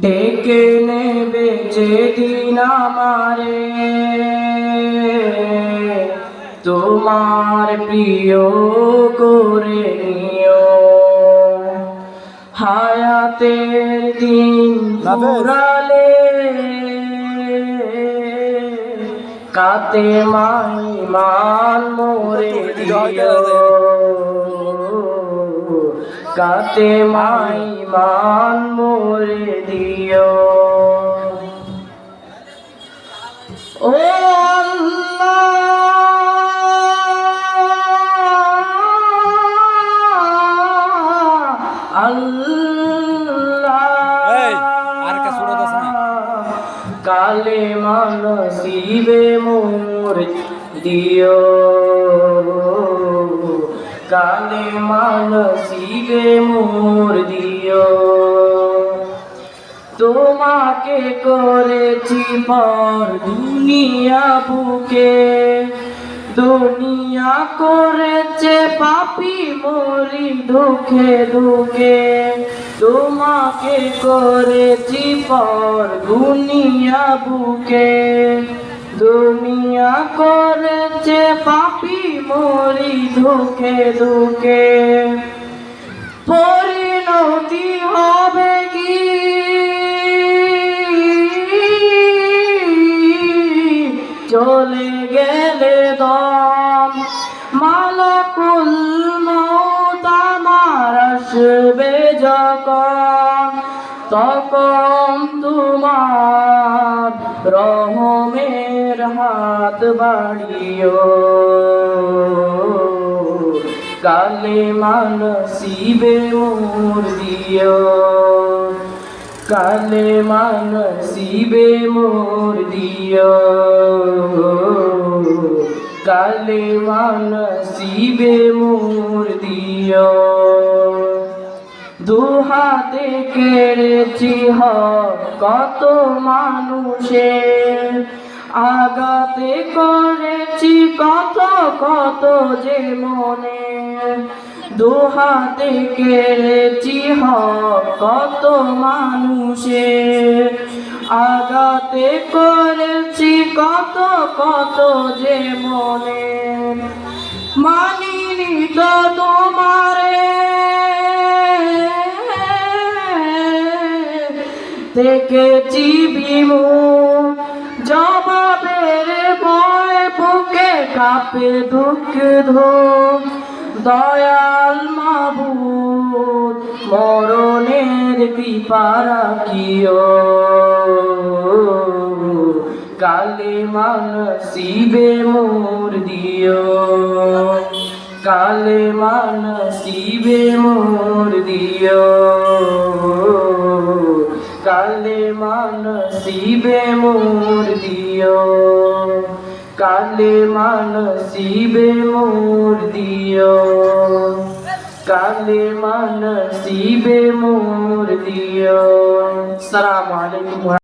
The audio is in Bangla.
ডেকে নেবে যেদিন আমারে। তোমার প্রিয় করে নিও। হায়াতের দিন ফুরালে কাতে মাই মান মোরে দিও। কাতে মাই মান মোরে দিও। ও কালে মানসিবে মোর দিও। কালে মানসিবে মোর দিও। তোমাকে করেছি পর দুনিয়া বুকে, দুনিয়া করেছে পাপি মরি দুঃখে দুঃখে। তোমাকে করেছি পর দুনিয়া বুকে দুনিয়া করেছে পাপি মরি দুঃখে দুঃখে পরিণতি হবে কি? চলে গেলে দম। মালাকুল আমার আসবে যখন, তখন তোমার রহমের হাত বাড়িও কালে মানসিবে মোর দিও। কালে মানসিবে মোর দিও। কালে মানসিবে মোর দিও। দুহাতে কেড়েছি হ কত মানুষের আগাতে করেছি কত কত যে মনে। দুহাতে কেড়েছি হ কত মানুষে আগাতে করেছি কত কত যে মনে। মানিনি তো তোমারে। দেখেছি বিমু জবাবের বয় বুকে কাপে দুঃখ ধো দয়াল মাবুদ, মরণের কৃপা রাখিও। কালে মানসিবে মোর দিও। কালে মানসিবে মোর দিও। মানসিবে মোর দিও কালে মানসিবে মোর দিও কালে মানসিবে মোর দিও সালাম আলাইকুম